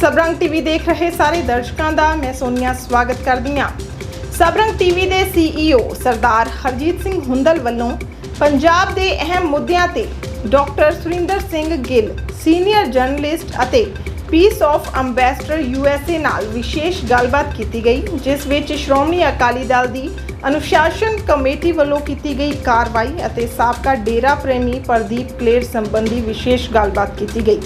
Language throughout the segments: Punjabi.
ਸਬਰੰਗ ਟੀਵੀ ਦੇਖ ਰਹੇ ਸਾਰੇ ਦਰਸ਼ਕਾਂ ਦਾ ਮੈਂ ਸੋਨੀਆ ਸਵਾਗਤ ਕਰਦੀ ਹਾਂ। ਸਬਰੰਗ ਟੀਵੀ ਦੇ ਸੀਈਓ ਸਰਦਾਰ ਹਰਜੀਤ ਸਿੰਘ ਹੁੰਦਲ ਵੱਲੋਂ ਪੰਜਾਬ ਦੇ ਅਹਿਮ ਮੁੱਦਿਆਂ ਤੇ doctor Surinder Singh Gill, senior journalist ਅਤੇ ਪੀਸ ਆਫ ਅੰਬੈਸਡਰ ਯੂਐਸਏ ਨਾਲ ਵਿਸ਼ੇਸ਼ ਗੱਲਬਾਤ ਕੀਤੀ ਗਈ, ਜਿਸ ਵਿੱਚ ਸ਼੍ਰੋਮਣੀ ਅਕਾਲੀ ਦਲ ਦੀ ਅਨੁਸ਼ਾਸਨ ਕਮੇਟੀ ਵੱਲੋਂ ਕੀਤੀ ਗਈ ਕਾਰਵਾਈ ਅਤੇ ਸਾਬਕਾ ਡੇਰਾ ਪ੍ਰੇਮੀ ਪ੍ਰਦੀਪ ਕਲੇਰ ਸੰਬੰਧੀ ਵਿਸ਼ੇਸ਼ ਗੱਲਬਾਤ ਕੀਤੀ ਗਈ।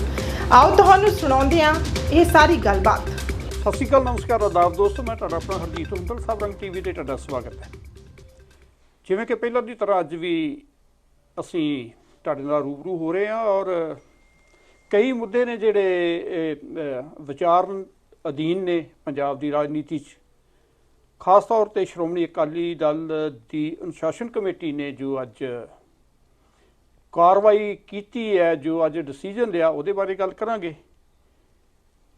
ਆਓ ਤੁਹਾਨੂੰ ਸੁਣਾਉਂਦੇ ਹਾਂ ਇਹ ਸਾਰੀ ਗੱਲਬਾਤ। ਸਤਿ ਸ਼੍ਰੀ ਅਕਾਲ, ਨਮਸਕਾਰ ਆਦਾਬ ਦੋਸਤੋ, ਮੈਂ ਤੁਹਾਡਾ ਆਪਣਾ ਹਰਜੀਤ ਹੁੰਦਲ ਸਾਹਿਬ ਰੰਗ ਟੀਵੀ ਤੇ ਤੁਹਾਡਾ ਸਵਾਗਤ ਹੈ। ਜਿਵੇਂ ਕਿ ਪਹਿਲਾਂ ਦੀ ਤਰ੍ਹਾਂ ਅੱਜ ਵੀ ਅਸੀਂ ਤੁਹਾਡੇ ਨਾਲ ਰੂਬਰੂ ਹੋ ਰਹੇ ਹਾਂ ਔਰ ਕਈ ਮੁੱਦੇ ਨੇ ਜਿਹੜੇ ਵਿਚਾਰ ਅਧੀਨ ਨੇ ਪੰਜਾਬ ਦੀ ਰਾਜਨੀਤੀ 'ਚ। ਖਾਸ ਤੌਰ ਤੇ ਸ਼੍ਰੋਮਣੀ ਅਕਾਲੀ ਦਲ ਦੀ ਅਨੁਸ਼ਾਸਨ ਕਮੇਟੀ ਨੇ ਜੋ ਅੱਜ ਕਾਰਵਾਈ ਕੀਤੀ ਹੈ, ਜੋ ਅੱਜ ਡਿਸੀਜਨ ਲਿਆ, ਉਹਦੇ ਬਾਰੇ ਗੱਲ ਕਰਾਂਗੇ।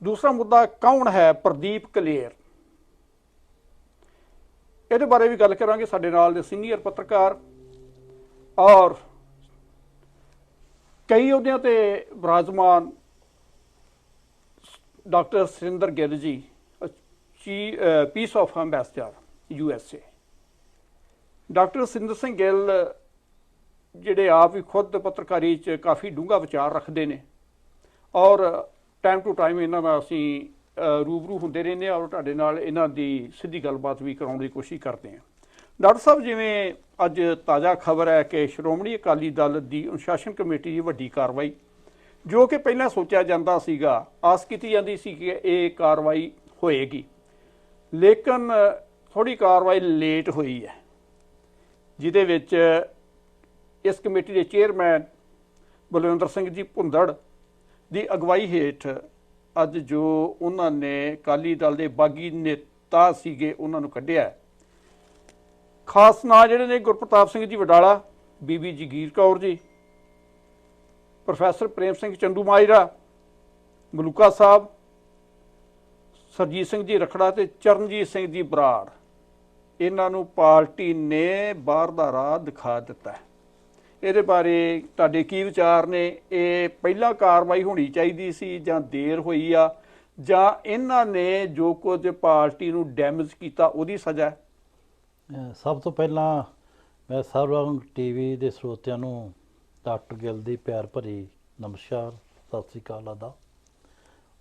ਦੂਸਰਾ ਮੁੱਦਾ ਕੌਣ ਹੈ? ਪ੍ਰਦੀਪ ਕਲੇਰ। ਇਹਦੇ ਬਾਰੇ ਵੀ ਗੱਲ ਕਰਾਂਗੇ, ਸਾਡੇ ਨਾਲ ਦੇ ਸੀਨੀਅਰ ਪੱਤਰਕਾਰ। ਔਰ ਕਈ ਅਹੁਦਿਆਂ ਤੇ ਵਿਰਾਜਮਾਨ ਡਾਕਟਰ ਸੁਰਿੰਦਰ ਗਿੱਲ ਜੀ, ਚੀ peace of ambassador U S A doctor Surinder Singh Gill ਜਿਹੜੇ ਆਪ ਵੀ ਖੁਦ ਪੱਤਰਕਾਰੀ 'ਚ ਕਾਫੀ ਡੂੰਘਾ ਵਿਚਾਰ ਰੱਖਦੇ ਨੇ। ਔਰ ਟਾਈਮ ਟੂ ਟਾਈਮ ਇਹਨਾਂ ਨਾਲ ਅਸੀਂ ਰੂਬਰੂ ਹੁੰਦੇ ਰਹਿੰਦੇ ਹਾਂ ਔਰ ਤੁਹਾਡੇ ਨਾਲ ਇਹਨਾਂ ਦੀ ਸਿੱਧੀ ਗੱਲਬਾਤ ਵੀ ਕਰਾਉਣ ਦੀ ਕੋਸ਼ਿਸ਼ ਕਰਦੇ ਹਾਂ। ਡਾਕਟਰ ਸਾਹਿਬ, ਜਿਵੇਂ ਅੱਜ ਤਾਜ਼ਾ ਖਬਰ ਹੈ ਕਿ ਸ਼੍ਰੋਮਣੀ ਅਕਾਲੀ ਦਲ ਦੀ ਅਨੁਸ਼ਾਸਨ ਕਮੇਟੀ ਦੀ ਵੱਡੀ ਕਾਰਵਾਈ, ਜੋ ਕਿ ਪਹਿਲਾਂ ਸੋਚਿਆ ਜਾਂਦਾ ਸੀਗਾ, ਆਸ ਕੀਤੀ ਜਾਂਦੀ ਸੀ ਕਿ ਇਹ ਕਾਰਵਾਈ ਹੋਏਗੀ। ਲੇਕਿਨ ਥੋੜੀ ਕਾਰਵਾਈ ਲੇਟ ਹੋਈ ਹੈ, ਜਿਹਦੇ ਵਿੱਚ ਇਸ ਕਮੇਟੀ ਦੇ ਚੇਅਰਮੈਨ ਬਲਵਿੰਦਰ ਸਿੰਘ ਜੀ ਭੁੰਦੜ ਦੀ ਅਗਵਾਈ ਹੇਠ ਅੱਜ ਜੋ ਉਹਨਾਂ ਨੇ ਅਕਾਲੀ ਦਲ ਦੇ ਬਾਗੀ ਨੇਤਾ ਸੀਗੇ, ਉਹਨਾਂ ਨੂੰ ਕੱਢਿਆ ਖਾਸ ਨਾਂ ਜਿਹੜੇ ਨੇ ਗੁਰਪ੍ਰਤਾਪ ਸਿੰਘ ਜੀ ਵਡਾਲਾ, ਬੀਬੀ ਜਗੀਰ ਕੌਰ ਜੀ, ਪ੍ਰੋਫੈਸਰ ਪ੍ਰੇਮ ਸਿੰਘ ਚੰਦੂ ਮਾਜਰਾ, ਮਲੂਕਾ ਸਾਹਿਬ, ਸਰਜੀਤ ਸਿੰਘ ਜੀ ਰਖੜਾ ਤੇ ਚਰਨਜੀਤ ਸਿੰਘ ਜੀ ਬਰਾੜ। ਇਹਨਾਂ ਨੂੰ ਪਾਰਟੀ ਨੇ ਬਾਹਰ ਦਾ ਰਾਹ ਦਿਖਾ ਦਿੱਤਾ ਹੈ। ਇਹਦੇ ਬਾਰੇ ਤੁਹਾਡੇ ਕੀ ਵਿਚਾਰ ਨੇ? ਇਹ ਪਹਿਲਾਂ ਕਾਰਵਾਈ ਹੋਣੀ ਚਾਹੀਦੀ ਸੀ ਜਾਂ ਦੇਰ ਹੋਈ ਆ? ਜਾਂ ਇਹਨਾਂ ਨੇ ਜੋ ਕੁਝ ਪਾਰਟੀ ਨੂੰ ਡੈਮੇਜ ਕੀਤਾ, ਉਹਦੀ ਸਜ਼ਾ ਸਭ ਤੋਂ ਪਹਿਲਾਂ ਮੈਂ ਸਰਵੰਗ ਟੀਵੀ ਦੇ ਸਰੋਤਿਆਂ ਨੂੰ ਡਾਕਟਰ ਗਿੱਲ ਦੀ ਪਿਆਰ ਭਰੀ ਨਮਸਕਾਰ, ਸਤਿ ਸ੍ਰੀ ਅਕਾਲ ਆਦਾ।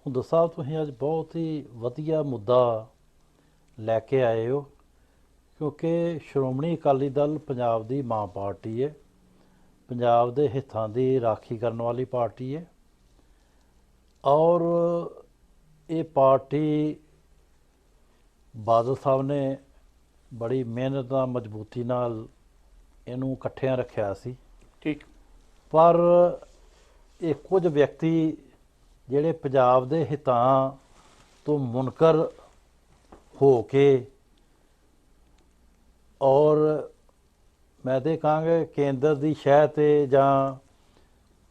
ਹੁਣ ਸਾਹਿਬ ਤੁਸੀਂ ਅੱਜ ਬਹੁਤ ਹੀ ਵਧੀਆ ਮੁੱਦਾ ਲੈ ਕੇ ਆਏ ਹੋ, ਕਿਉਂਕਿ ਸ਼੍ਰੋਮਣੀ ਅਕਾਲੀ ਦਲ ਪੰਜਾਬ ਦੀ ਮਾਂ ਪਾਰਟੀ ਹੈ। ਪੰਜਾਬ ਦੇ ਹਿੱਤਾਂ ਦੀ ਰਾਖੀ ਕਰਨ ਵਾਲੀ ਪਾਰਟੀ ਹੈ। ਔਰ ਇਹ ਪਾਰਟੀ ਬਾਦਲ ਸਾਹਿਬ ਨੇ ਬੜੀ ਮਿਹਨਤ ਨਾਲ ਮਜ਼ਬੂਤੀ ਨਾਲ ਇਹਨੂੰ ਇਕੱਠਿਆਂ ਰੱਖਿਆ ਸੀ। ਠੀਕ। ਪਰ ਇਹ ਕੁਝ ਵਿਅਕਤੀ ਜਿਹੜੇ ਪੰਜਾਬ ਦੇ ਹਿੱਤਾਂ ਤੋਂ ਮੁਨਕਰ ਹੋ ਕੇ ਔਰ ਮੈਂ ਤੇ ਕਹਾਂਗਾ ਕੇਂਦਰ ਦੀ ਸ਼ਹਿ ਤੇ ਜਾਂ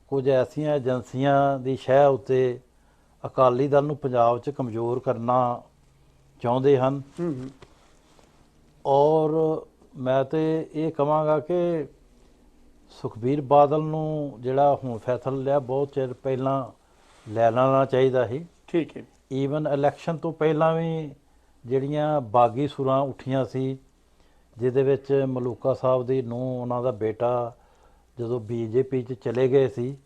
ਕੁਝ ਐਸੀਆਂ ਏਜੰਸੀਆਂ ਦੀ ਸ਼ਹਿ ਉੱਤੇ ਅਕਾਲੀ ਦਲ ਨੂੰ ਪੰਜਾਬ 'ਚ ਕਮਜ਼ੋਰ ਕਰਨਾ ਚਾਹੁੰਦੇ ਹਨ। ਔਰ ਮੈਂ ਤੇ ਇਹ ਕਹਾਂਗਾ ਕਿ ਸੁਖਬੀਰ ਬਾਦਲ ਨੂੰ ਜਿਹੜਾ ਹੁਣ ਫੈਸਲਾ ਲਿਆ ਬਹੁਤ ਚਿਰ ਪਹਿਲਾਂ ਲੈ ਲੈਣਾ ਚਾਹੀਦਾ ਸੀ। ਠੀਕ ਹੈ। ਈਵਨ ਇਲੈਕਸ਼ਨ ਤੋਂ ਪਹਿਲਾਂ ਵੀ ਜਿਹੜੀਆਂ ਬਾਗੀ ਸੁਰਾਂ ਉੱਠੀਆਂ ਸੀ ਜਿਹਦੇ ਵਿੱਚ ਮਲੂਕਾ ਸਾਹਿਬ ਦੀ ਨੂੰ ਉਹਨਾਂ ਦਾ ਬੇਟਾ ਜਦੋਂ ਬੀਜੇਪੀ 'ਚ ਚਲੇ ਗਏ ਸੀ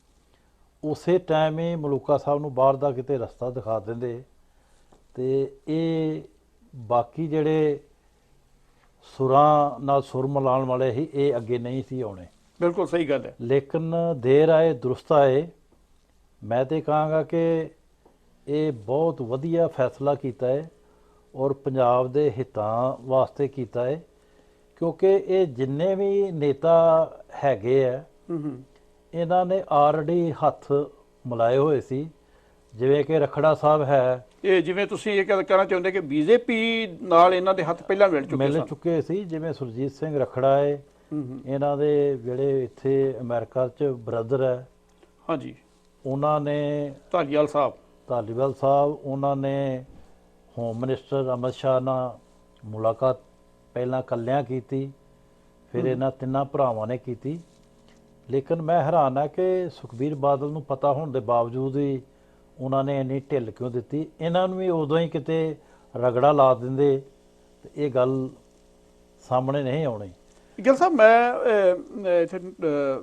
ਉਸੇ ਟਾਈਮ ਹੀ ਮਲੂਕਾ ਸਾਹਿਬ ਨੂੰ ਬਾਹਰ ਦਾ ਕਿਤੇ ਰਸਤਾ ਦਿਖਾ ਦਿੰਦੇ। ਤੇ ਇਹ ਬਾਕੀ ਜਿਹੜੇ ਸੁਰਾਂ ਨਾਲ ਸੁਰ ਮਿਲਾਉਣ ਵਾਲੇ ਸੀ ਇਹ ਅੱਗੇ ਨਹੀਂ ਸੀ ਆਉਣੇ। ਬਿਲਕੁਲ ਸਹੀ ਗੱਲ ਹੈ। ਲੇਕਿਨ ਦੇਰ ਆਏ ਦਰੁਸਤ ਆਏ। ਮੈਂ ਤੇ ਕਹਾਂਗਾ ਕਿ ਇਹ ਬਹੁਤ ਵਧੀਆ ਫੈਸਲਾ ਕੀਤਾ ਹੈ ਔਰ ਪੰਜਾਬ ਦੇ ਹਿੱਤਾਂ ਵਾਸਤੇ ਕੀਤਾ ਹੈ। ਕਿਉਂਕਿ ਇਹ ਜਿੰਨੇ ਵੀ ਨੇਤਾ ਹੈਗੇ ਆ ਇਹਨਾਂ ਨੇ ਆਲਰੇਡੀ ਹੱਥ ਮਿਲਾਏ ਹੋਏ ਸੀ। ਜਿਵੇਂ ਕਿ ਰਖੜਾ ਸਾਹਿਬ ਹੈ। ਇਹ ਜਿਵੇਂ ਤੁਸੀਂ ਇਹ ਗੱਲ ਕਹਿਣਾ ਚਾਹੁੰਦੇ ਕਿ ਬੀਜੇਪੀ ਨਾਲ ਇਹਨਾਂ ਦੇ ਹੱਥ ਪਹਿਲਾਂ ਮਿਲ ਚੁੱਕੇ ਮਿਲ ਸਨ? ਚੁੱਕੇ ਸੀ ਜਿਵੇਂ ਸੁਰਜੀਤ ਸਿੰਘ ਰਖੜਾ ਹੈ ਇਹਨਾਂ ਦੇ ਜਿਹੜੇ ਇੱਥੇ ਅਮਰੀਕਾ 'ਚ ਬ੍ਰਦਰ ਹੈ। ਹਾਂਜੀ। ਉਹਨਾਂ ਨੇ ਧਾਲੀਵਾਲ ਸਾਹਿਬ। ਧਾਲੀਵਾਲ ਸਾਹਿਬ ਉਹਨਾਂ ਨੇ ਹੋਮ ਮਿਨਿਸਟਰ ਅਮਿਤ ਸ਼ਾਹ ਨਾਲ ਮੁਲਾਕਾਤ ਪਹਿਲਾਂ ਕੱਲਿਆਂ ਕੀਤੀ ਫਿਰ ਇਹਨਾਂ ਤਿੰਨਾਂ ਭਰਾਵਾਂ ਨੇ ਕੀਤੀ। ਲੇਕਿਨ ਮੈਂ ਹੈਰਾਨ ਆ ਕਿ ਸੁਖਬੀਰ ਬਾਦਲ ਨੂੰ ਪਤਾ ਹੋਣ ਦੇ ਬਾਵਜੂਦ ਵੀ ਉਹਨਾਂ ਨੇ ਇੰਨੀ ਢਿੱਲ ਕਿਉਂ ਦਿੱਤੀ? ਇਹਨਾਂ ਨੂੰ ਵੀ ਉਦੋਂ ਹੀ ਕਿਤੇ ਰਗੜਾ ਲਾ ਦਿੰਦੇ ਤੇ ਇਹ ਗੱਲ ਸਾਹਮਣੇ ਨਹੀਂ ਆਉਣੀ। ਗਿੱਲ ਸਾਹਿਬ ਮੈਂ ਇੱਥੇ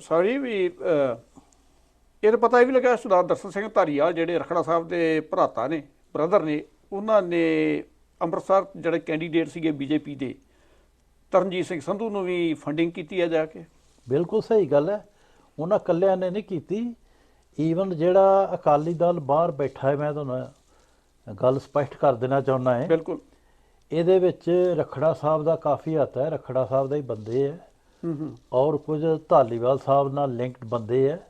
ਸੌਰੀ ਵੀ ਇਹ ਤਾਂ ਪਤਾ ਇਹ ਵੀ ਲੱਗਾ ਸਰਦਾਰ ਦਰਸ਼ਨ ਸਿੰਘ ਧਾਰੀਵਾਲ ਜਿਹੜੇ ਰਖੜਾ ਸਾਹਿਬ ਦੇ ਭਰਾਤਾ ਨੇ ਬ੍ਰਦਰ ਨੇ ਉਹਨਾਂ ਨੇ ਅੰਮ੍ਰਿਤਸਰ ਜਿਹੜੇ ਕੈਂਡੀਡੇਟ ਸੀਗੇ ਬੀਜੇਪੀ ਦੇ ਤਰਨਜੀਤ ਸਿੰਘ ਸੰਧੂ ਨੂੰ ਵੀ ਫੰਡਿੰਗ ਕੀਤੀ ਹੈ ਜਾ ਕੇ? ਬਿਲਕੁਲ ਸਹੀ ਗੱਲ ਹੈ। ਉਹਨਾਂ ਕੱਲਿਆਂ ਨੇ ਨਹੀਂ ਕੀਤੀ। ਈਵਨ ਜਿਹੜਾ ਅਕਾਲੀ ਦਲ ਬਾਹਰ ਬੈਠਾ ਹੈ ਮੈਂ ਤੁਹਾਨੂੰ ਗੱਲ ਸਪਸ਼ਟ ਕਰ ਦੇਣਾ ਚਾਹੁੰਦਾ ਹਾਂ। ਬਿਲਕੁਲ। ਇਹਦੇ ਵਿੱਚ ਰਖੜਾ ਸਾਹਿਬ ਦਾ ਕਾਫੀ ਹੱਥ ਹੈ। ਰਖੜਾ ਸਾਹਿਬ ਦੇ ਹੀ ਬੰਦੇ ਹੂੰ। ਔਰ ਕੁਝ ਧਾਲੀਵਾਲ ਸਾਹਿਬ ਨਾਲ ਲਿੰਕਡ ਬੰਦੇ ਹੈ।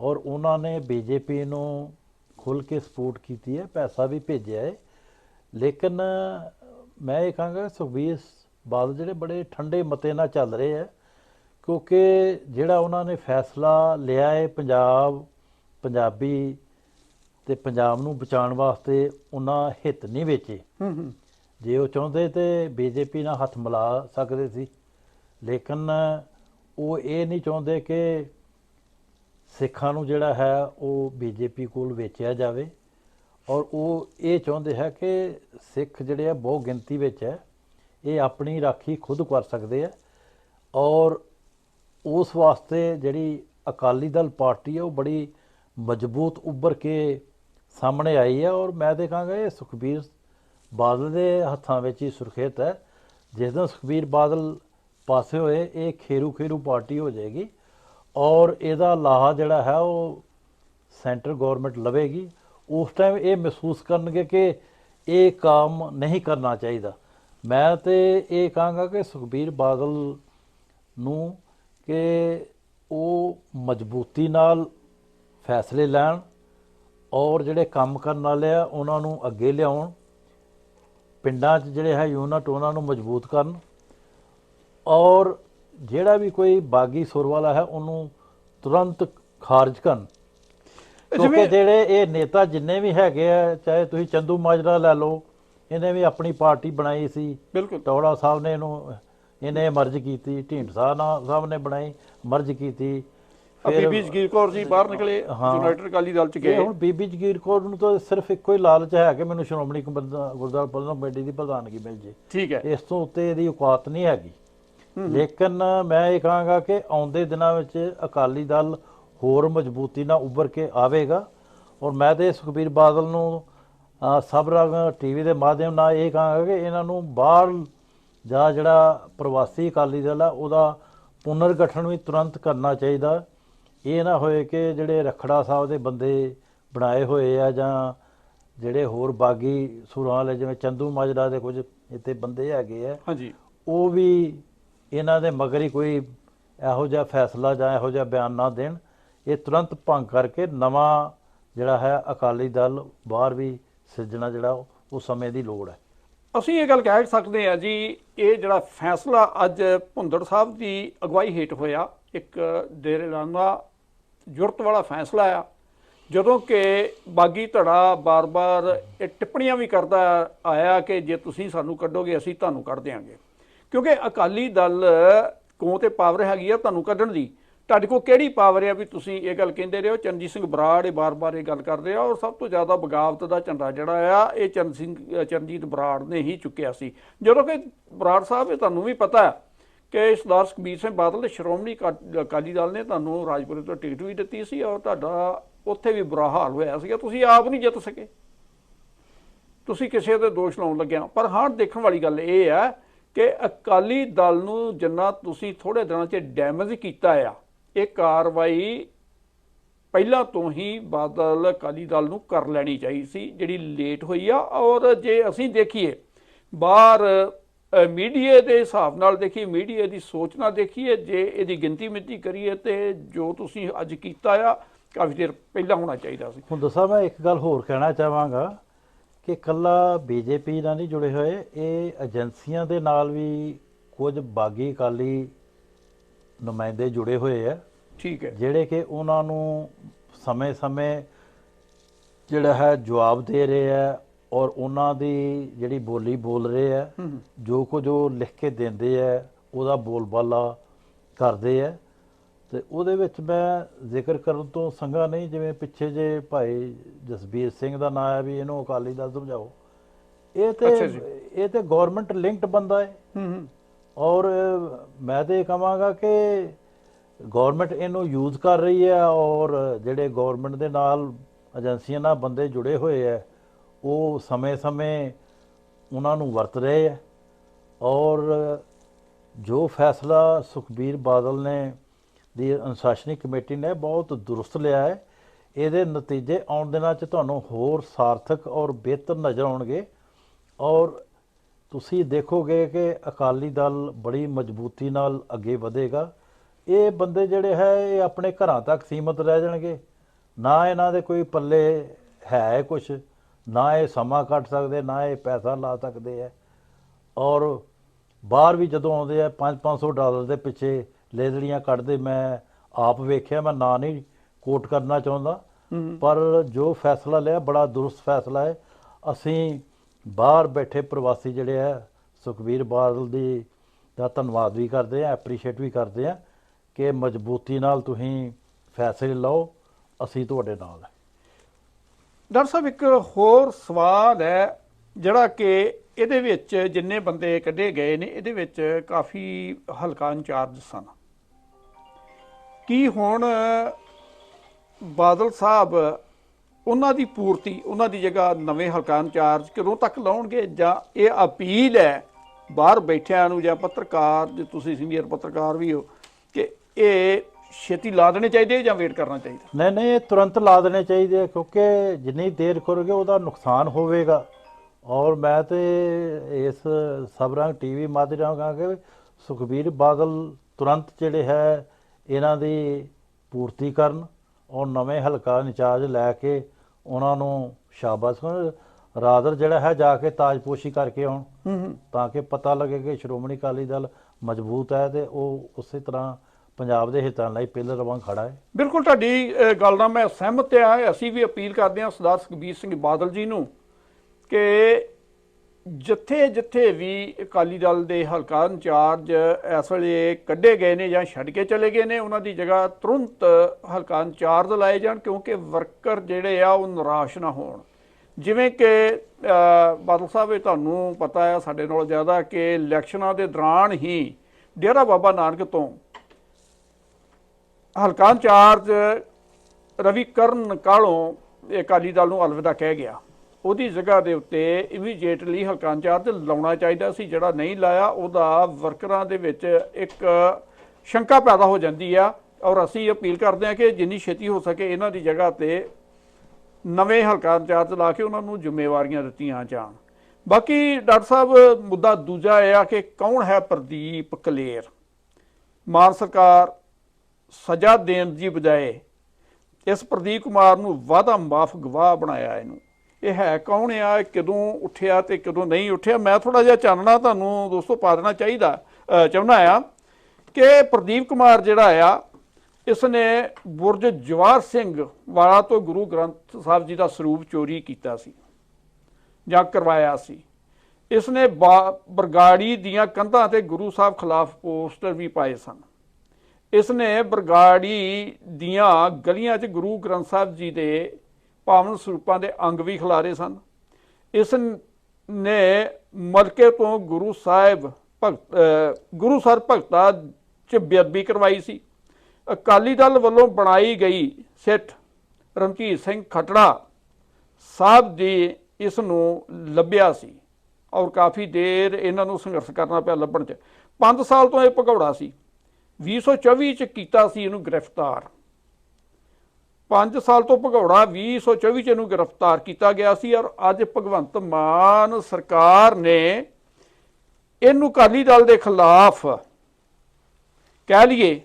ਔਰ ਉਹਨਾਂ ਨੇ ਬੀਜੇਪੀ ਨੂੰ ਖੁੱਲ ਕੇ ਸਪੋਰਟ ਕੀਤੀ ਹੈ। ਪੈਸਾ ਵੀ ਭੇਜਿਆ ਹੈ। ਲੇਕਿਨ ਮੈਂ ਇਹ ਕਹਾਂਗਾ ਸੁਖਬੀਰ ਬਾਦਲ ਜਿਹੜੇ ਬੜੇ ਠੰਡੇ ਮਤੇ ਨਾਲ ਚੱਲ ਰਹੇ ਹੈ ਕਿਉਂਕਿ ਜਿਹੜਾ ਉਹਨਾਂ ਨੇ ਫੈਸਲਾ ਲਿਆ ਹੈ ਪੰਜਾਬ ਪੰਜਾਬੀ ਤੇ ਪੰਜਾਬ ਨੂੰ ਬਚਾਉਣ ਵਾਸਤੇ ਉਹਨਾਂ ਹਿੱਤ ਨਹੀਂ ਵੇਚੇ। ਹੂੰ ਹੂੰ। ਜੇ ਉਹ ਚਾਹੁੰਦੇ ਤੇ ਬੀਜੇਪੀ ਨਾਲ ਹੱਥ ਮਿਲਾ ਸਕਦੇ ਸੀ ਲੇਕਿਨ ਉਹ ਇਹ ਨਹੀਂ ਚਾਹੁੰਦੇ ਕਿ ਸਿੱਖਾਂ ਨੂੰ ਜਿਹੜਾ ਹੈ ਉਹ ਬੀਜੇਪੀ ਕੋਲ ਵੇਚਿਆ ਜਾਵੇ। ਔਰ ਉਹ ਇਹ ਚਾਹੁੰਦੇ ਹੈ ਕਿ ਸਿੱਖ ਜਿਹੜੇ ਆ ਬਹੁ ਗਿਣਤੀ ਵਿੱਚ ਹੈ। ਇਹ ਆਪਣੀ ਰਾਖੀ ਖੁਦ ਕਰ ਸਕਦੇ ਆ ਔਰ ਉਸ ਵਾਸਤੇ ਜਿਹੜੀ ਅਕਾਲੀ ਦਲ ਪਾਰਟੀ ਹੈ ਉਹ ਬੜੀ ਮਜ਼ਬੂਤ ਉੱਭਰ ਕੇ ਸਾਹਮਣੇ ਆਈ ਹੈ ਔਰ ਮੈਂ ਦੇਖਾਂਗਾ ਇਹ ਸੁਖਬੀਰ ਬਾਦਲ ਦੇ ਹੱਥਾਂ ਵਿੱਚ ਹੀ ਸੁਰਖੇਤ ਹੈ। ਜਿਸ ਦਿਨ ਸੁਖਬੀਰ ਬਾਦਲ ਪਾਸੇ ਹੋਏ, ਇਹ ਖੇਰੂ ਖੇਰੂ ਪਾਰਟੀ ਹੋ ਜਾਏਗੀ ਔਰ ਇਹਦਾ ਲਾਹਾ ਜਿਹੜਾ ਹੈ, ਉਹ ਸੈਂਟਰ ਗਵਰਨਮੈਂਟ ਲਵੇਗੀ। ਉਸ ਟਾਈਮ ਇਹ ਮਹਿਸੂਸ ਕਰਨਗੇ ਕਿ ਇਹ ਕੰਮ ਨਹੀਂ ਕਰਨਾ ਚਾਹੀਦਾ। ਮੈਂ ਤੇ ਇਹ ਕਹਾਂਗਾ ਕਿ ਸੁਖਬੀਰ ਬਾਦਲ ਨੂੰ ਕਿ ਉਹ ਮਜ਼ਬੂਤੀ ਨਾਲ ਫੈਸਲੇ ਲੈਣ ਔਰ ਜਿਹੜੇ ਕੰਮ ਕਰਨ ਵਾਲੇ ਆ ਉਹਨਾਂ ਨੂੰ ਅੱਗੇ ਲਿਆਉਣ ਪਿੰਡਾਂ 'ਚ ਜਿਹੜੇ ਹੈ ਯੂਨਿਟ ਉਹਨਾਂ ਨੂੰ ਮਜ਼ਬੂਤ ਕਰਨ ਔਰ ਜਿਹੜਾ ਵੀ ਕੋਈ ਬਾਗੀ ਸੁਰ ਵਾਲਾ ਹੈ ਉਹਨੂੰ ਤੁਰੰਤ ਖਾਰਜ ਕਰਨ। ਕਿਉਂਕਿ ਜਿਹੜੇ ਇਹ ਨੇਤਾ ਜਿੰਨੇ ਵੀ ਹੈਗੇ ਆ ਚਾਹੇ ਤੁਸੀਂ ਚੰਦੂ ਮਾਜਰਾ ਲੈ ਲਓ ਇਹਨੇ ਵੀ ਆਪਣੀ ਪਾਰਟੀ ਬਣਾਈ ਸੀ। ਬਿਲਕੁਲ। ਟੌੜਾ ਸਾਹਿਬ ਨੇ ਇਹਨੂੰ ਇਹਨੇ ਮਰਜ ਕੀਤੀ ਢੀਂਡਸਾ ਸਾਹਿਬ ਨੇ ਬਣਾਈ ਮਰਜ ਕੀਤੀ। ਬੀਬੀ ਜਗੀਰ ਕੌਰ ਜੀ ਬਾਹਰ ਨਿਕਲੇ। ਯੂਨਾਈਟਿਡ ਅਕਾਲੀ ਦਲ ਚ ਗਏ। ਹੁਣ ਬੀਬੀ ਜਗੀਰ ਕੌਰ ਨੂੰ ਤਾਂ ਸਿਰਫ ਇੱਕੋ ਹੀ ਲਾਲਚ ਹੈ ਕਿ ਮੈਨੂੰ ਸ਼੍ਰੋਮਣੀ ਗੁਰਦੁਆਰਾ ਪ੍ਰਬੰਧਕ ਕਮੇਟੀ ਦੀ ਪ੍ਰਧਾਨਗੀ ਮਿਲ ਜੇ। ਠੀਕ ਹੈ। ਇਸ ਤੋਂ ਉੱਤੇ ਇਹਦੀ ਔਕਾਤ ਨਹੀਂ ਹੈਗੀ। ਲੇਕਿਨ ਮੈਂ ਇਹ ਕਹਾਂਗਾ ਕਿ ਆਉਂਦੇ ਦਿਨਾਂ ਵਿੱਚ ਅਕਾਲੀ ਦਲ ਹੋਰ ਮਜ਼ਬੂਤੀ ਨਾਲ ਉੱਭਰ ਕੇ ਆਵੇਗਾ। ਔਰ ਮੈਂ ਤੇ ਸੁਖਬੀਰ ਬਾਦਲ ਨੂੰ ਸਭ ਰੰਗ ਟੀਵੀ ਦੇ ਮਾਧਿਅਮ ਨਾਲ ਇਹ ਕਹਾਂਗਾ ਕਿ ਇਹਨਾਂ ਨੂੰ ਬਾਹਰ ਜਾਂ ਜਿਹੜਾ ਪ੍ਰਵਾਸੀ ਅਕਾਲੀ ਦਲ ਆ ਉਹਦਾ ਪੁਨਰ ਗਠਨ ਵੀ ਤੁਰੰਤ ਕਰਨਾ ਚਾਹੀਦਾ। ਇਹ ਨਾ ਹੋਏ ਕਿ ਜਿਹੜੇ ਰਖੜਾ ਸਾਹਿਬ ਦੇ ਬੰਦੇ ਬਣਾਏ ਹੋਏ ਆ ਜਾਂ ਜਿਹੜੇ ਹੋਰ ਬਾਗੀ ਸੁਰਾਂ ਵਾਲੇ ਜਿਵੇਂ ਚੰਦੂ ਮਾਜਰਾ ਦੇ ਕੁਝ ਇੱਥੇ ਬੰਦੇ ਹੈਗੇ ਆ ਹਾਂਜੀ। ਉਹ ਵੀ ਇਹਨਾਂ ਦੇ ਮਗਰ ਹੀ ਕੋਈ ਇਹੋ ਜਿਹਾ ਫੈਸਲਾ ਜਾਂ ਇਹੋ ਜਿਹਾ ਬਿਆਨ ਨਾ ਦੇਣ। ਇਹ ਤੁਰੰਤ ਭੰਗ ਕਰਕੇ ਨਵਾਂ ਜਿਹੜਾ ਹੈ ਅਕਾਲੀ ਦਲ ਬਾਹਰ ਵੀ ਸਿਰਜਣਾ ਜਿਹੜਾ ਉਹ ਸਮੇਂ ਦੀ ਲੋੜ ਹੈ। ਅਸੀਂ ਇਹ ਗੱਲ ਕਹਿ ਸਕਦੇ ਹਾਂ ਜੀ, ਇਹ ਜਿਹੜਾ ਫੈਸਲਾ ਅੱਜ ਭੁੰਦੜ ਸਾਹਿਬ ਦੀ ਅਗਵਾਈ ਹੇਠ ਹੋਇਆ, ਇੱਕ ਦੇਰਲਾਨਾ ਜੁਰਤ ਵਾਲਾ ਫੈਸਲਾ ਆ। ਜਦੋਂ ਕਿ ਬਾਗੀ ਧੜਾ ਬਾਰ-ਬਾਰ ਇਹ ਟਿੱਪਣੀਆਂ ਵੀ ਕਰਦਾ ਆਇਆ ਕਿ ਜੇ ਤੁਸੀਂ ਸਾਨੂੰ ਕੱਢੋਗੇ, ਅਸੀਂ ਤੁਹਾਨੂੰ ਕੱਢ ਦਿਆਂਗੇ। ਕਿਉਂਕਿ ਅਕਾਲੀ ਦਲ ਕੋਂ ਤੇ ਪਾਵਰ ਹੈਗੀ ਆ ਤੁਹਾਨੂੰ ਕੱਢਣ ਦੀ। ਤੁਹਾਡੇ ਕੋਲ ਕਿਹੜੀ ਪਾਵਰ ਆ ਵੀ ਤੁਸੀਂ ਇਹ ਗੱਲ ਕਹਿੰਦੇ ਰਹੇ ਹੋ ਚਰਨਜੀਤ ਸਿੰਘ ਬਰਾੜ ਇਹ ਬਾਰ-ਬਾਰ ਇਹ ਗੱਲ ਕਰਦੇ ਆ, ਔਰ ਸਭ ਤੋਂ ਜ਼ਿਆਦਾ ਬਗਾਵਤ ਦਾ ਝੰਡਾ ਜਿਹੜਾ ਆ, ਇਹ ਚਰਨ ਸਿੰਘ ਚਰਨਜੀਤ ਬਰਾੜ ਨੇ ਹੀ ਚੁੱਕਿਆ ਸੀ। ਜਦੋਂ ਕਿ ਬਰਾੜ ਸਾਹਿਬ, ਇਹ ਤੁਹਾਨੂੰ ਵੀ ਪਤਾ ਕਿ ਸਰਦਾਰ ਸੁਖਬੀਰ ਸਿੰਘ ਬਾਦਲ ਦੇ ਸ਼੍ਰੋਮਣੀ ਅਕਾ- ਅਕਾਲੀ ਦਲ ਨੇ ਤੁਹਾਨੂੰ ਰਾਜਪੁਰੇ ਤੋਂ ਟਿਕਟ ਵੀ ਦਿੱਤੀ ਸੀ, ਔਰ ਤੁਹਾਡਾ ਉੱਥੇ ਵੀ ਬੁਰਾ ਹਾਲ ਹੋਇਆ ਸੀਗਾ। ਤੁਸੀਂ ਆਪ ਨਹੀਂ ਜਿੱਤ ਸਕੇ। ਤੁਸੀਂ ਕਿਸੇ ਤੇ ਦੋਸ਼ ਲਾਉਣ ਲੱਗਿਆ। ਪਰ ਹਾਂ, ਦੇਖਣ ਵਾਲੀ ਗੱਲ ਇਹ ਹੈ ਕਿ ਅਕਾਲੀ ਦਲ ਨੂੰ ਜਿੰਨਾ ਤੁਸੀਂ ਥੋੜੇ ਦਿਨਾਂ 'ਚ ਡੈਮੇਜ ਕੀਤਾ ਆ ਇਹ ਕਾਰਵਾਈ ਪਹਿਲਾਂ ਤੋਂ ਹੀ ਬਾਦਲ ਅਕਾਲੀ ਦਲ ਨੂੰ ਕਰ ਲੈਣੀ ਚਾਹੀਦੀ ਸੀ ਜਿਹੜੀ ਲੇਟ ਹੋਈ ਆ। ਔਰ ਜੇ ਅਸੀਂ ਦੇਖੀਏ ਬਾਹਰ ਅ, ਮੀਡੀਆ ਦੇ ਹਿਸਾਬ ਨਾਲ ਦੇਖੀਏ ਮੀਡੀਆ ਦੀ ਸੋਚ ਨਾਲ ਦੇਖੀਏ ਜੇ ਇਹਦੀ ਗਿਣਤੀ ਮਿੱਤੀ ਕਰੀਏ ਤੇ ਜੋ ਤੁਸੀਂ ਅੱਜ ਕੀਤਾ ਆ ਕਾਫੀ ਦੇਰ ਪਹਿਲਾਂ ਹੋਣਾ ਚਾਹੀਦਾ ਸੀ। ਹੁਣ ਦੱਸਾਂ ਮੈਂ ਇੱਕ ਗੱਲ ਹੋਰ ਕਹਿਣਾ ਚਾਹਾਂਗਾ ਕਿ ਕੱਲਾ ਬੀਜੇਪੀ ਨਾਲ ਨਹੀਂ ਜੁੜੇ ਹੋਏ ਇਹ ਏਜੰਸੀਆਂ ਦੇ ਨਾਲ ਵੀ ਕੁਝ ਬਾਗੀ ਅਕਾਲੀ ਨੁਮਾਇੰਦੇ ਜੁੜੇ ਹੋਏ ਆ। ਠੀਕ ਹੈ। ਜਿਹੜੇ ਕਿ ਉਹਨਾਂ ਨੂੰ ਸਮੇਂ-ਸਮੇਂ ਜਿਹੜਾ ਹੈ ਜਵਾਬ ਦੇ ਰਹੇ ਆ ਔਰ ਉਹਨਾਂ ਦੀ ਜਿਹੜੀ ਬੋਲੀ ਬੋਲ ਰਹੇ ਆ ਹੂੰ ਹੂੰ। ਜੋ ਕੁਝ ਉਹ ਲਿਖ ਕੇ ਦਿੰਦੇ ਆ ਉਹਦਾ ਬੋਲਬਾਲਾ ਕਰਦੇ ਆ ਤੇ ਉਹਦੇ ਵਿੱਚ ਮੈਂ ਜ਼ਿਕਰ ਕਰਨ ਤੋਂ ਸੰਗਾ ਨਹੀਂ ਜਿਵੇਂ ਪਿੱਛੇ ਜੇ ਭਾਈ ਜਸਬੀਰ ਸਿੰਘ ਦਾ ਨਾਂ ਹੈ ਵੀ ਇਹਨੂੰ ਅਕਾਲੀ ਦਲ ਸਮਝਾਓ। ਇਹ ਤੇ। ਇਹ ਤੇ ਗਵਰਨਮੈਂਟ ਲਿੰਕਡ ਬੰਦਾ ਹੈ। ਹੂੰ ਹੂੰ। ਔਰ ਮੈਂ ਤੇ ਕਹਾਂਗਾ ਕਿ ਗਵਰਨਮੈਂਟ ਇਹਨੂੰ ਯੂਜ਼ ਕਰ ਰਹੀ ਹੈ ਔਰ ਜਿਹੜੇ ਗਵਰਨਮੈਂਟ ਦੇ ਨਾਲ ਏਜੰਸੀਆਂ ਨਾਲ ਬੰਦੇ ਜੁੜੇ ਹੋਏ ਹੈ, ਉਹ ਸਮੇਂ-ਸਮੇਂ ਉਹਨਾਂ ਨੂੰ ਵਰਤ ਰਹੇ ਹੈ ਔਰ ਜੋ ਫੈਸਲਾ ਸੁਖਬੀਰ ਬਾਦਲ ਨੇ ਦੀ ਅਨੁਸ਼ਾਸਨੀ ਕਮੇਟੀ ਨੇ ਬਹੁਤ ਦਰੁਸਤ ਲਿਆ ਹੈ, ਇਹਦੇ ਨਤੀਜੇ ਆਉਣ ਦਿਨਾਂ 'ਚ ਤੁਹਾਨੂੰ ਹੋਰ ਸਾਰਥਕ ਔਰ ਬਿਹਤਰ ਨਜ਼ਰ ਆਉਣਗੇ ਔਰ ਤੁਸੀਂ ਦੇਖੋਗੇ ਕਿ ਅਕਾਲੀ ਦਲ ਬੜੀ ਮਜ਼ਬੂਤੀ ਨਾਲ ਅੱਗੇ ਵਧੇਗਾ। ਇਹ ਬੰਦੇ ਜਿਹੜੇ ਹੈ ਇਹ ਆਪਣੇ ਘਰਾਂ ਤੱਕ ਸੀਮਤ ਰਹਿ ਜਾਣਗੇ। ਨਾ ਇਹਨਾਂ ਦੇ ਕੋਈ ਪੱਲੇ ਹੈ ਕੁਝ ਨਾ ਇਹ ਸਮਾਂ ਕੱਟ ਸਕਦੇ ਨਾ ਇਹ ਪੈਸਾ ਲਾ ਸਕਦੇ ਹੈ। ਔਰ ਬਾਹਰ ਵੀ ਜਦੋਂ ਆਉਂਦੇ ਆ 5-500 ਡਾਲਰ ਦੇ ਪਿੱਛੇ ਲੇਜ਼ੜੀਆਂ ਕੱਢਦੇ ਮੈਂ ਆਪ ਵੇਖਿਆ ਮੈਂ ਨਾਂ ਨਹੀਂ ਕੋਟ ਕਰਨਾ ਚਾਹੁੰਦਾ। ਪਰ ਜੋ ਫੈਸਲਾ ਲਿਆ ਬੜਾ ਦੁਰਸਤ ਫੈਸਲਾ ਹੈ। ਅਸੀਂ ਬਾਹਰ ਬੈਠੇ ਪ੍ਰਵਾਸੀ ਜਿਹੜੇ ਆ ਸੁਖਬੀਰ ਬਾਦਲ ਦੀ ਦਾ ਧੰਨਵਾਦ ਵੀ ਕਰਦੇ ਆ ਐਪਰੀਸ਼ੀਏਟ ਵੀ ਕਰਦੇ ਆ ਕਿ ਮਜ਼ਬੂਤੀ ਨਾਲ ਤੁਸੀਂ ਫੈਸਲੇ ਲਓ, ਅਸੀਂ ਤੁਹਾਡੇ ਨਾਲ ਹੈ। ਡਾਕਟਰ ਸਾਹਿਬ, ਇੱਕ ਹੋਰ ਸਵਾਲ ਹੈ, ਜਿਹੜਾ ਕਿ ਇਹਦੇ ਵਿੱਚ ਜਿੰਨੇ ਬੰਦੇ ਕੱਢੇ ਗਏ ਨੇ, ਇਹਦੇ ਵਿੱਚ ਕਾਫੀ ਹਲਕਾ ਇੰਚਾਰਜ ਸਨ। ਕੀ ਹੁਣ ਬਾਦਲ ਸਾਹਿਬ ਉਹਨਾਂ ਦੀ ਪੂਰਤੀ, ਉਹਨਾਂ ਦੀ ਜਗ੍ਹਾ ਨਵੇਂ ਹਲਕਾ ਇੰਚਾਰਜ ਕਦੋਂ ਤੱਕ ਲਾਉਣਗੇ? ਜਾਂ ਇਹ ਅਪੀਲ ਹੈ, ਬਾਹਰ ਬੈਠਿਆਂ ਨੂੰ ਜਾਂ ਪੱਤਰਕਾਰ, ਜੇ ਤੁਸੀਂ ਸੀਨੀਅਰ ਪੱਤਰਕਾਰ ਵੀ ਹੋ ਇਹ ਛੇਤੀ ਲਾ ਦੇਣੇ ਚਾਹੀਦੇ ਜਾਂ ਵੇਟ ਕਰਨਾ ਚਾਹੀਦਾ? ਨਹੀਂ ਨਹੀਂ ਇਹ ਤੁਰੰਤ ਲਾ ਦੇਣੇ ਚਾਹੀਦੇ ਆ ਕਿਉਂਕਿ ਜਿੰਨੀ ਦੇਰ ਕਰੋਗੇ ਉਹਦਾ ਨੁਕਸਾਨ ਹੋਵੇਗਾ। ਔਰ ਮੈਂ ਤੇ ਇਸ ਸਬਰਾਂ ਟੀਵੀ ਮਾਧਿਅਮ ਕਹਾਂਗਾ ਕਿ ਸੁਖਬੀਰ ਬਾਦਲ ਤੁਰੰਤ ਜਿਹੜੇ ਹੈ ਇਹਨਾਂ ਦੀ ਪੂਰਤੀ ਕਰਨ ਔਰ ਨਵੇਂ ਹਲਕਾ ਇੰਚਾਰਜ ਲੈ ਕੇ ਉਹਨਾਂ ਨੂੰ ਸ਼ਾਬਾਸ਼। ਰਾਦਰ ਜਿਹੜਾ ਹੈ ਜਾ ਕੇ ਤਾਜਪੋਸ਼ੀ ਕਰਕੇ ਆਉਣ ਤਾਂ ਕਿ ਪਤਾ ਲੱਗੇ ਕਿ ਸ਼੍ਰੋਮਣੀ ਅਕਾਲੀ ਦਲ ਮਜ਼ਬੂਤ ਹੈ ਤੇ ਉਹ ਉਸੇ ਤਰ੍ਹਾਂ ਪੰਜਾਬ ਦੇ ਹਿੱਤਾਂ ਲਈ ਪਿੱਲਰ ਵਾਂਗ ਖੜਾ ਹੈ। ਬਿਲਕੁਲ ਤੁਹਾਡੀ ਗੱਲ ਨਾਲ ਮੈਂ ਸਹਿਮਤ ਹਾਂ। ਅਸੀਂ ਵੀ ਅਪੀਲ ਕਰਦੇ ਹਾਂ ਸਰਦਾਰ ਸੁਖਬੀਰ ਸਿੰਘ ਬਾਦਲ ਜੀ ਨੂੰ ਕਿ ਜਿੱਥੇ ਜਿੱਥੇ ਵੀ ਅਕਾਲੀ ਦਲ ਦੇ ਹਲਕਾ ਇੰਚਾਰਜ ਇਸ ਵੇਲੇ ਕੱਢੇ ਗਏ ਨੇ ਜਾਂ ਛੱਡ ਕੇ ਚਲੇ ਗਏ ਨੇ, ਉਹਨਾਂ ਦੀ ਜਗ੍ਹਾ ਤੁਰੰਤ ਹਲਕਾ ਇੰਚਾਰਜ ਲਾਏ ਜਾਣ ਕਿਉਂਕਿ ਵਰਕਰ ਜਿਹੜੇ ਆ ਉਹ ਨਿਰਾਸ਼ ਨਾ ਹੋਣ। ਜਿਵੇਂ ਕਿ ਬਾਦਲ ਸਾਹਿਬ, ਇਹ ਤੁਹਾਨੂੰ ਪਤਾ ਹੈ ਸਾਡੇ ਨਾਲ ਜ਼ਿਆਦਾ ਕਿ ਇਲੈਕਸ਼ਨਾਂ ਦੇ ਦੌਰਾਨ ਹੀ ਡੇਰਾ ਬਾਬਾ ਨਾਨਕ ਤੋਂ ਹਲਕਾ ਇੰਚਾਰਜ ਰਵੀ ਕਰਨ ਕਾਲੋਂ ਅਕਾਲੀ ਦਲ ਨੂੰ ਅਲਵਿਦਾ ਕਹਿ ਗਿਆ। ਉਹਦੀ ਜਗ੍ਹਾ ਦੇ ਉੱਤੇ ਇਮੀਡੀਏਟਲੀ ਹਲਕਾ ਇੰਚਾਰਜ ਲਾਉਣਾ ਚਾਹੀਦਾ ਸੀ, ਜਿਹੜਾ ਨਹੀਂ ਲਾਇਆ, ਉਹਦਾ ਵਰਕਰਾਂ ਦੇ ਵਿੱਚ ਇੱਕ ਸ਼ੰਕਾ ਪੈਦਾ ਹੋ ਜਾਂਦੀ ਆ। ਔਰ ਅਸੀਂ ਅਪੀਲ ਕਰਦੇ ਹਾਂ ਕਿ ਜਿੰਨੀ ਛੇਤੀ ਹੋ ਸਕੇ ਇਹਨਾਂ ਦੀ ਜਗ੍ਹਾ ਤੇ ਨਵੇਂ ਹਲਕਾ ਇੰਚਾਰਜ ਲਾ ਕੇ ਉਹਨਾਂ ਨੂੰ ਜ਼ਿੰਮੇਵਾਰੀਆਂ ਦਿੱਤੀਆਂ ਜਾਣ। ਬਾਕੀ ਡਾਕਟਰ ਸਾਹਿਬ, ਮੁੱਦਾ ਦੂਜਾ ਇਹ ਆ ਕਿ ਕੌਣ ਹੈ ਪ੍ਰਦੀਪ ਕਲੇਰ? ਮਾਨ ਸਰਕਾਰ ਸਜ਼ਾ ਦੇਣ ਦੀ ਬਜਾਏ ਇਸ ਪ੍ਰਦੀਪ ਕੁਮਾਰ ਨੂੰ ਵਾਦਾ ਮਾਫ ਗਵਾਹ ਬਣਾਇਆ ਇਹਨੂੰ। ਇਹ ਹੈ ਕੌਣ ਆ ਕਦੋਂ ਉੱਠਿਆ ਤੇ ਕਦੋਂ ਨਹੀਂ ਉੱਠਿਆ? ਮੈਂ ਥੋੜਾ ਜਿਹਾ ਚਾਨਣਾ ਤੁਹਾਨੂੰ ਦੋਸਤੋ ਪਾ ਦੇਣਾ ਚਾਹੀਦਾ ਚਾਹੁੰਦਾ ਆ ਕਿ ਪ੍ਰਦੀਪ ਕੁਮਾਰ ਜਿਹੜਾ ਆ ਇਸ ਨੇ ਬੁਰਜ ਜਵਾਰ ਸਿੰਘ ਵਾਲਾ ਤੋਂ ਗੁਰੂ ਗ੍ਰੰਥ ਸਾਹਿਬ ਜੀ ਦਾ ਸਰੂਪ ਚੋਰੀ ਕੀਤਾ ਸੀ ਜਾਂ ਕਰਵਾਇਆ ਸੀ। ਇਸ ਨੇ ਬਾ- ਬਰਗਾੜੀ ਦੀਆਂ ਕੰਧਾਂ ਤੇ ਗੁਰੂ ਸਾਹਿਬ ਖਿਲਾਫ ਪੋਸਟਰ ਵੀ ਪਾਏ ਸਨ। ਇਸ ਨੇ ਬਰਗਾੜੀ ਦੀਆਂ ਗਲੀਆਂ 'ਚ ਗੁਰੂ ਗ੍ਰੰਥ ਸਾਹਿਬ ਜੀ ਦੇ ਪਾਵਨ ਸਰੂਪਾਂ ਦੇ ਅੰਗ ਵੀ ਖਿਲਾਰੇ ਸਨ। ਇਸ ਨੇ ਮਲਕੇ ਤੋਂ ਗੁਰੂ ਸਾਹਿਬ ਭਗਤ ਗੁਰੂ ਸਰ ਭਗਤਾ 'ਚ ਬੇਅਦਬੀ ਕਰਵਾਈ ਸੀ। ਅਕਾਲੀ ਦਲ ਵੱਲੋਂ ਬਣਾਈ ਗਈ ਸਿੱਠ ਰਣਜੀਤ ਸਿੰਘ ਖਟੜਾ ਸਾਹਿਬ ਦੀ ਇਸ ਨੂੰ ਲੱਭਿਆ ਸੀ ਔਰ ਕਾਫੀ ਦੇਰ ਇਹਨਾਂ ਨੂੰ ਸੰਘਰਸ਼ ਕਰਨਾ ਪਿਆ ਲੱਭਣ 'ਚ। 5 ਸਾਲ ਤੋਂ ਇਹ ਭਗੌੜਾ ਸੀ। 2024 ਚ ਕੀਤਾ ਸੀ ਇਹਨੂੰ ਗ੍ਰਿਫਤਾਰ। 5 ਸਾਲ ਤੋਂ ਭਗੌੜਾ 2024 ਚ ਇਹਨੂੰ ਗ੍ਰਿਫਤਾਰ ਕੀਤਾ ਗਿਆ ਸੀ ਔਰ ਅੱਜ ਭਗਵੰਤ ਮਾਨ ਸਰਕਾਰ ਨੇ ਇਹਨੂੰ ਅਕਾਲੀ ਦਲ ਦੇ ਖਿਲਾਫ ਕਹਿ ਲਈਏ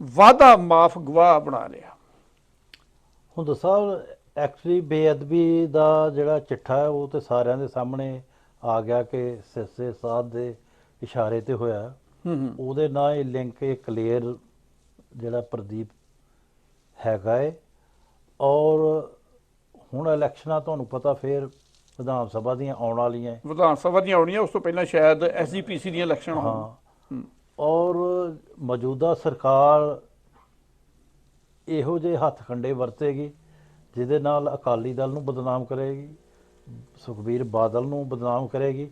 ਵਾਦਾ ਮਾਫ ਗਵਾਹ ਬਣਾ ਲਿਆ। ਹੁਣ ਸਾਹਿਬ ਐਕਚੁਅਲੀ ਬੇਅਦਬੀ ਦਾ ਜਿਹੜਾ ਚਿੱਠਾ ਹੈ, ਉਹ ਤੇ ਸਾਰਿਆਂ ਦੇ ਸਾਹਮਣੇ ਆ ਗਿਆ ਕਿ ਸਿਰਸੇ ਸਾਹਿਬ ਦੇ ਇਸ਼ਾਰੇ ਤੇ ਹੋਇਆ। ਉਹਦੇ ਨਾਲ ਇਹ ਲਿੰਕ ਇਹ ਕਲੀਅਰ ਜਿਹੜਾ ਪ੍ਰਦੀਪ ਹੈਗਾ ਏ। ਔਰ ਹੁਣ ਇਲੈਕਸ਼ਨਾਂ ਤੁਹਾਨੂੰ ਪਤਾ ਫੇਰ ਵਿਧਾਨ ਸਭਾ ਦੀਆਂ ਆਉਣ ਵਾਲੀਆਂ। ਵਿਧਾਨ ਸਭਾ ਦੀਆਂ ਆਉਣੀਆਂ ਉਸ ਤੋਂ ਪਹਿਲਾਂ ਸ਼ਾਇਦ ਐਸਜੀਪੀਸੀ ਦੀਆਂ ਇਲੈਕਸ਼ਨ ਹੋਣ। ਹਾਂ। ਔਰ ਮੌਜੂਦਾ ਸਰਕਾਰ ਇਹੋ ਜਿਹੇ ਹੱਥ ਖੰਡੇ ਵਰਤੇਗੀ ਜਿਹਦੇ ਨਾਲ ਅਕਾਲੀ ਦਲ ਨੂੰ ਬਦਨਾਮ ਕਰੇਗੀ ਸੁਖਬੀਰ ਬਾਦਲ ਨੂੰ ਬਦਨਾਮ ਕਰੇਗੀ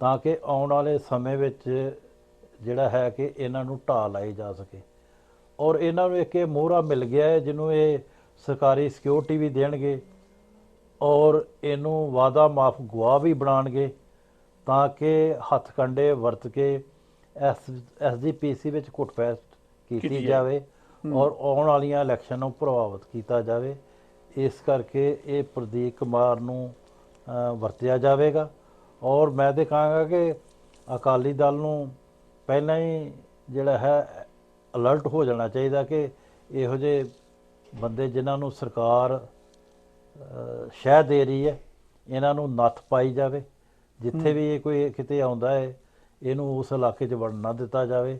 ਤਾਂ ਕਿ ਆਉਣ ਵਾਲੇ ਸਮੇਂ ਵਿੱਚ ਜਿਹੜਾ ਹੈ ਕਿ ਇਹਨਾਂ ਨੂੰ ਢਾਹ ਲਾਈ ਜਾ ਸਕੇ। ਔਰ ਇਹਨਾਂ ਨੂੰ ਇੱਕ ਇਹ ਮੋਹਰਾ ਮਿਲ ਗਿਆ ਹੈ ਜਿਹਨੂੰ ਇਹ ਸਰਕਾਰੀ ਸਿਕਿਉਰਿਟੀ ਵੀ ਦੇਣਗੇ ਔਰ ਇਹਨੂੰ ਵਾਦਾ ਮਾਫ ਗਵਾਹ ਵੀ ਬਣਾਉਣਗੇ ਤਾਂ ਕਿ ਹੱਥ ਕੰਡੇ ਵਰਤ ਕੇ ਐਸ ਐਸਜੀਪੀਸੀ ਵਿੱਚ ਘੁੱਟਪੈਠ ਕੀਤੀ। ਜਾਵੇ ਔਰ ਆਉਣ ਵਾਲੀਆਂ ਇਲੈਕਸ਼ਨ ਨੂੰ ਪ੍ਰਭਾਵਿਤ ਕੀਤਾ ਜਾਵੇ। ਇਸ ਕਰਕੇ ਇਹ ਪ੍ਰਦੀਪ ਕੁਮਾਰ ਨੂੰ ਵਰਤਿਆ ਜਾਵੇਗਾ। ਔਰ ਮੈਂ ਤੇ ਕਹਾਂਗਾ ਕਿ ਅਕਾਲੀ ਦਲ ਨੂੰ ਪਹਿਲਾਂ ਹੀ ਜਿਹੜਾ ਹੈ ਅਲਰਟ ਹੋ ਜਾਣਾ ਚਾਹੀਦਾ ਕਿ ਇਹੋ ਜਿਹੇ ਬੰਦੇ ਜਿਨ੍ਹਾਂ ਨੂੰ ਸਰਕਾਰ ਸ਼ਹਿ ਦੇ ਰਹੀ ਹੈ ਇਹਨਾਂ ਨੂੰ ਨੱਥ ਪਾਈ ਜਾਵੇ। ਜਿੱਥੇ ਵੀ ਇਹ ਕੋਈ ਕਿਤੇ ਆਉਂਦਾ ਹੈ ਇਹਨੂੰ ਉਸ ਇਲਾਕੇ 'ਚ ਵੜਨ ਨਾ ਦਿੱਤਾ ਜਾਵੇ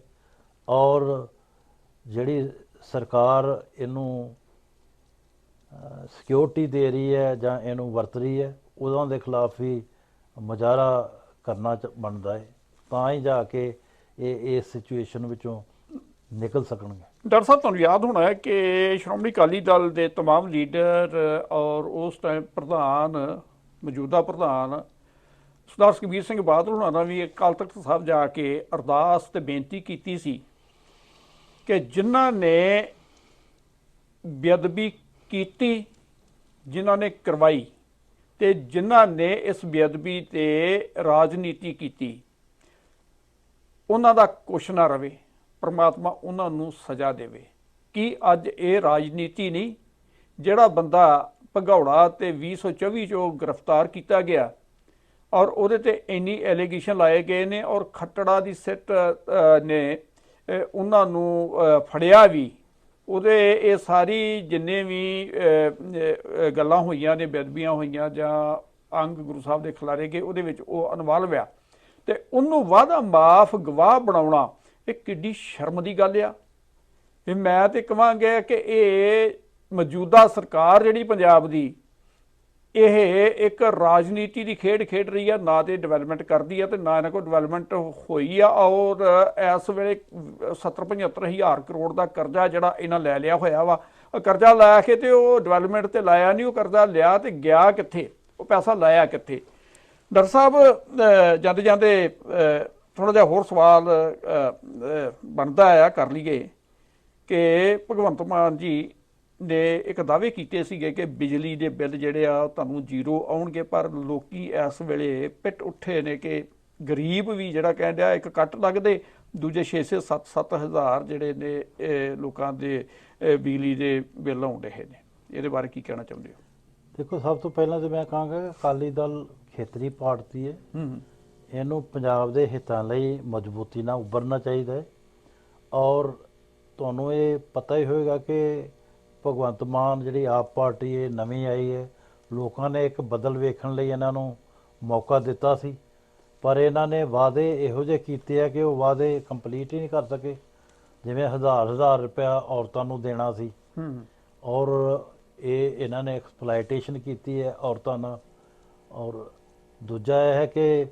ਔਰ ਜਿਹੜੀ ਸਰਕਾਰ ਇਹਨੂੰ ਸਿਕਿਉਰਿਟੀ ਦੇ ਰਹੀ ਹੈ ਜਾਂ ਇਹਨੂੰ ਵਰਤ ਰਹੀ ਹੈ ਉਹਨਾਂ ਦੇ ਖਿਲਾਫ ਵੀ ਮੁਜ਼ਾਹਰਾ ਕਰਨਾ ਚ- ਬਣਦਾ ਹੈ। ਤਾਂ ਹੀ ਜਾ ਕੇ ਇਹ ਇਸ ਸਿਚੁਏਸ਼ਨ ਵਿੱਚੋਂ ਨਿਕਲ ਸਕਣਗੇ ਡਾਕਟਰ ਸਾਹਿਬ ਤੁਹਾਨੂੰ ਯਾਦ ਹੋਣਾ ਹੈ ਕਿ ਸ਼੍ਰੋਮਣੀ ਅਕਾਲੀ ਦਲ ਦੇ तमाम ਲੀਡਰ ਔਰ ਉਸ ਟਾਈਮ ਪ੍ਰਧਾਨ ਮੌਜੂਦਾ ਪ੍ਰਧਾਨ ਸਰਦਾਰ ਸੁਖਬੀਰ ਸਿੰਘ ਬਾਦਲ ਹੋਣਾ ਦਾ ਵੀ ਅਕਾਲ ਤਖਤ ਸਾਹਿਬ ਜਾ ਕੇ ਅਰਦਾਸ ਤੇ ਬੇਨਤੀ ਕੀਤੀ ਸੀ ਕਿ ਜਿਨ੍ਹਾਂ ਨੇ ਬੇਅਦਬੀ ਕੀਤੀ ਜਿਨ੍ਹਾਂ ਨੇ ਕਰਵਾਈ ਤੇ ਜਿਨ੍ਹਾਂ ਨੇ ਇਸ ਬੇਅਦਬੀ ਤੇ ਰਾਜਨੀਤੀ ਕੀਤੀ ਉਹਨਾਂ ਦਾ ਕੁਛ ਨਾ ਰਵੇ, ਪ੍ਰਮਾਤਮਾ ਉਹਨਾਂ ਨੂੰ ਸਜ਼ਾ ਦੇਵੇ। ਕੀ ਅੱਜ ਇਹ ਰਾਜਨੀਤੀ ਨਹੀਂ, ਜਿਹੜਾ ਬੰਦਾ ਭਗੌੜਾ ਤੇ 2024 ਚੋਂ ਗ੍ਰਿਫਤਾਰ ਕੀਤਾ ਗਿਆ ਔਰ ਉਹਦੇ ਤੇ ਇੰਨੀ ਐਲੀਗੇਸ਼ਨ ਲਾਏ ਗਏ ਨੇ ਔਰ ਖੱਟੜਾ ਦੀ ਸਿੱਟ ਨੇ ਉਹਨਾਂ ਨੂੰ ਫੜਿਆ ਵੀ, ਉਹਦੇ ਇਹ ਸਾਰੀ ਜਿੰਨੇ ਵੀ ਗੱਲਾਂ ਹੋਈਆਂ ਨੇ ਬੇਦਬੀਆਂ ਹੋਈਆਂ ਜਾਂ ਅੰਗ ਗੁਰੂ ਸਾਹਿਬ ਦੇ ਖਿਲਾਰੇ ਗਏ, ਉਹਦੇ ਵਿੱਚ ਉਹ ਇਨਵੋਲਵ ਆ ਤੇ ਉਹਨੂੰ ਵਾਦਾ ਮਾਫ, ਗਵਾਹ ਬਣਾਉਣਾ, ਇਹ ਕਿੱਡੀ ਸ਼ਰਮ ਦੀ ਗੱਲ ਆ। ਵੀ ਮੈਂ ਤੇ ਕਹਾਂਗਾ ਕਿ ਇਹ ਮੌਜੂਦਾ ਸਰਕਾਰ ਜਿਹੜੀ ਪੰਜਾਬ ਦੀ, ਇਹ ਇੱਕ ਰਾਜਨੀਤੀ ਦੀ ਖੇਡ ਖੇਡ ਰਹੀ ਆ, ਨਾ ਤੇ ਡਿਵੈਲਪਮੈਂਟ ਕਰਦੀ ਆ ਤੇ ਨਾ ਇਹਨਾਂ ਕੋਲ ਡਿਵੈਲਪਮੈਂਟ ਹੋਈ ਆ। ਔਰ ਇਸ ਵੇਲੇ 70 75 ਹਜ਼ਾਰ ਕਰੋੜ ਦਾ ਕਰਜ਼ਾ ਜਿਹੜਾ ਇਹਨਾਂ ਲੈ ਲਿਆ ਹੋਇਆ ਵਾ ਕਰਜ਼ਾ ਲੈ ਕੇ ਤੇ ਉਹ ਡਿਵੈਲਪਮੈਂਟ ਤੇ ਲਾਇਆ ਨਹੀਂ ਉਹ ਕਰਜ਼ਾ ਲਿਆ ਤੇ ਗਿਆ ਕਿੱਥੇ? ਉਹ ਪੈਸਾ ਲਾਇਆ ਕਿੱਥੇ? ਡਾਕਟਰ ਸਾਹਿਬ ਜਾਂਦੇ ਜਾਂਦੇ ਥੋੜਾ ਜਿਹਾ ਹੋਰ ਸਵਾਲ ਬਣਦਾ ਆ ਕਰ ਲਈਏ ਕਿ ਭਗਵੰਤ ਮਾਨ ਜੀ ਨੇ ਇੱਕ ਦਾਅਵੇ ਕੀਤੇ ਸੀਗੇ ਕਿ ਬਿਜਲੀ ਦੇ ਬਿੱਲ ਜਿਹੜੇ ਆ ਤੁਹਾਨੂੰ ਜ਼ੀਰੋ ਆਉਣਗੇ, ਪਰ ਲੋਕੀ ਇਸ ਵੇਲੇ ਪਿੱਟ ਉੱਠੇ ਨੇ ਕਿ ਗਰੀਬ ਵੀ ਜਿਹੜਾ ਕਹਿੰਦਾ ਇੱਕ ਕੱਟ ਲੱਗਦੇ, ਦੂਜੇ 6 6 7 7 ਹਜ਼ਾਰ ਜਿਹੜੇ ਨੇ ਲੋਕਾਂ ਦੇ ਬਿਜਲੀ ਦੇ ਬਿੱਲ ਆਉਣ ਰਹੇ ਨੇ। ਇਹਦੇ ਬਾਰੇ ਕੀ ਕਹਿਣਾ ਚਾਹੁੰਦੇ ਹੋ? ਦੇਖੋ, ਸਭ ਤੋਂ ਪਹਿਲਾਂ ਤੇ ਮੈਂ ਕਹਾਂਗਾ, ਅਕਾਲੀ ਦਲ ਖੇਤਰੀ ਪਾਰਟੀ ਹੈ। ਹੂੰ ਇਹਨੂੰ ਪੰਜਾਬ ਦੇ ਹਿੱਤਾਂ ਲਈ ਮਜ਼ਬੂਤੀ ਨਾਲ ਉੱਭਰਨਾ ਚਾਹੀਦਾ ਹੈ। ਔਰ ਤੁਹਾਨੂੰ ਇਹ ਪਤਾ ਹੀ ਹੋਵੇਗਾ ਕਿ ਭਗਵੰਤ ਮਾਨ ਜਿਹੜੀ ਆਪ ਪਾਰਟੀ ਹੈ ਨਵੀਂ ਆਈ ਹੈ। ਲੋਕਾਂ ਨੇ ਇੱਕ ਬਦਲ ਵੇਖਣ ਲਈ ਇਹਨਾਂ ਨੂੰ ਮੌਕਾ ਦਿੱਤਾ ਸੀ। ਪਰ ਇਹਨਾਂ ਨੇ ਵਾਅਦੇ ਇਹੋ ਜਿਹੇ ਕੀਤੇ ਆ ਕਿ ਉਹ ਵਾਅਦੇ ਕੰਪਲੀਟ ਹੀ ਨਹੀਂ ਕਰ ਸਕੇ। ਜਿਵੇਂ ਹਜ਼ਾਰ ਹਜ਼ਾਰ ਰੁਪਇਆ ਔਰਤਾਂ ਨੂੰ ਦੇਣਾ ਸੀ। ਹੂੰ ਔਰ ਇਹ ਇਹਨਾਂ ਨੇ ਐਕਸਪਲੋਇਟੇਸ਼ਨ ਕੀਤੀ ਹੈ ਔਰਤਾਂ ਨਾਲ। ਔਰ ਦੂਜਾ ਇਹ ਹੈ ਕਿ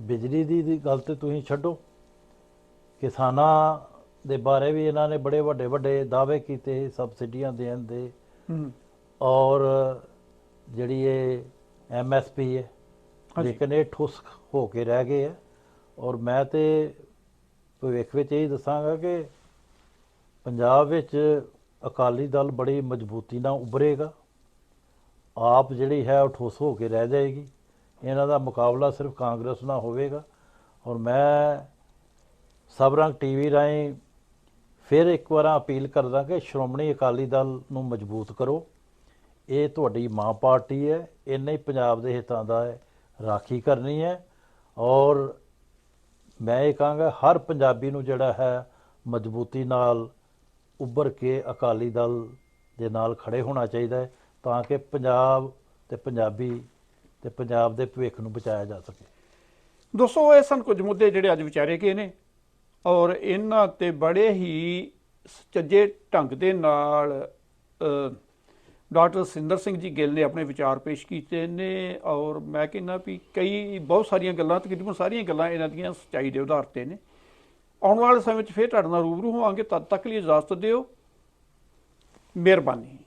ਬਿਜਲੀ ਦੀ ਗੱਲ ਤੇ ਤੁਸੀਂ ਛੱਡੋ। ਕਿਸਾਨਾਂ ਦੇ ਬਾਰੇ ਵੀ ਇਹਨਾਂ ਨੇ ਬੜੇ ਵੱਡੇ ਵੱਡੇ ਦਾਅਵੇ ਕੀਤੇ ਸਬਸਿਡੀਆਂ ਦੇਣ ਦੇ। ਹੂੰ। ਔਰ ਜਿਹੜੀ ਇਹ ਐਮਐਸਪੀ ਹੈ। ਲੇਕਿਨ ਇਹ ਠੁਸ ਹੋ ਕੇ ਰਹਿ ਗਏ ਹੈ ਔਰ ਮੈਂ ਤੇ ਭਵਿੱਖ ਵਿੱਚ ਇਹ ਦੱਸਾਂਗਾ ਕਿ ਪੰਜਾਬ ਵਿੱਚ ਅਕਾਲੀ ਦਲ ਬੜੀ ਮਜ਼ਬੂਤੀ ਨਾਲ ਉੱਭਰੇਗਾ। ਆਪ ਜਿਹੜੀ ਹੈ ਉਹ ਠੁਸ ਹੋ ਕੇ ਰਹਿ ਜਾਏਗੀ। ਇਹਨਾਂ ਦਾ ਮੁਕਾਬਲਾ ਸਿਰਫ ਕਾਂਗਰਸ ਨਾਲ ਹੋਵੇਗਾ। ਔਰ ਮੈਂ ਸਬਰੰਗ ਟੀਵੀ ਰਾਹੀਂ ਫਿਰ ਇੱਕ ਵਾਰ ਅਪੀਲ ਕਰਦਾ ਕਿ ਸ਼੍ਰੋਮਣੀ ਅਕਾਲੀ ਦਲ ਨੂੰ ਮਜ਼ਬੂਤ ਕਰੋ। ਇਹ ਤੁਹਾਡੀ ਮਾਂ ਪਾਰਟੀ ਹੈ ਇਹਨੇ ਹੀ ਪੰਜਾਬ ਦੇ ਹਿੱਤਾਂ ਦਾ ਹੈ, ਰਾਖੀ ਕਰਨੀ ਹੈ। ਔਰ ਮੈਂ ਇਹ ਕਹਾਂਗਾ, ਹਰ ਪੰਜਾਬੀ ਨੂੰ ਜਿਹੜਾ ਹੈ, ਮਜ਼ਬੂਤੀ ਨਾਲ ਉੱਭਰ ਕੇ ਅਕਾਲੀ ਦਲ ਦੇ ਨਾਲ ਖੜੇ ਹੋਣਾ ਚਾਹੀਦਾ ਹੈ, ਤਾਂ ਕਿ ਪੰਜਾਬ ਤੇ ਪੰਜਾਬੀ ਤੇ ਪੰਜਾਬ ਦੇ ਭਵਿੱਖ ਨੂੰ ਬਚਾਇਆ ਜਾ ਸਕੇ। ਦੋਸਤੋ, ਇਹ ਸਨ ਕੁਝ ਮੁੱਦੇ ਜਿਹੜੇ ਅੱਜ ਵਿਚਾਰੇ ਗਏ ਨੇ ਔਰ ਇਹਨਾਂ ਤੇ ਬੜੇ ਹੀ ਚੱਜੇ ਢੰਗ ਦੇ ਨਾਲ ਡਾਕਟਰ ਸਿੰਦਰ ਸਿੰਘ ਜੀ ਗਿੱਲ ਨੇ ਆਪਣੇ ਵਿਚਾਰ ਪੇਸ਼ ਕੀਤੇ ਨੇ ਔਰ ਮੈਂ ਕਹਿੰਦਾ ਵੀ ਕਈ ਬਹੁਤ ਸਾਰੀਆਂ ਗੱਲਾਂ, ਤਕਰੀਬਨ ਸਾਰੀਆਂ ਗੱਲਾਂ ਇਹਨਾਂ ਦੀਆਂ ਸੱਚਾਈ ਦੇ ਉਧਾਰ ਤੇ ਨੇ। ਆਉਣ ਵਾਲੇ ਸਮੇਂ 'ਚ ਫੇਰ ਤੁਹਾਡੇ ਨਾਲ ਰੂਬਰੂ ਹੋਵਾਂਗੇ। ਤਦ ਤੱਕ ਲਈ ਇਜਾਜ਼ਤ ਦਿਓ। ਮਿਹਰਬਾਨੀ।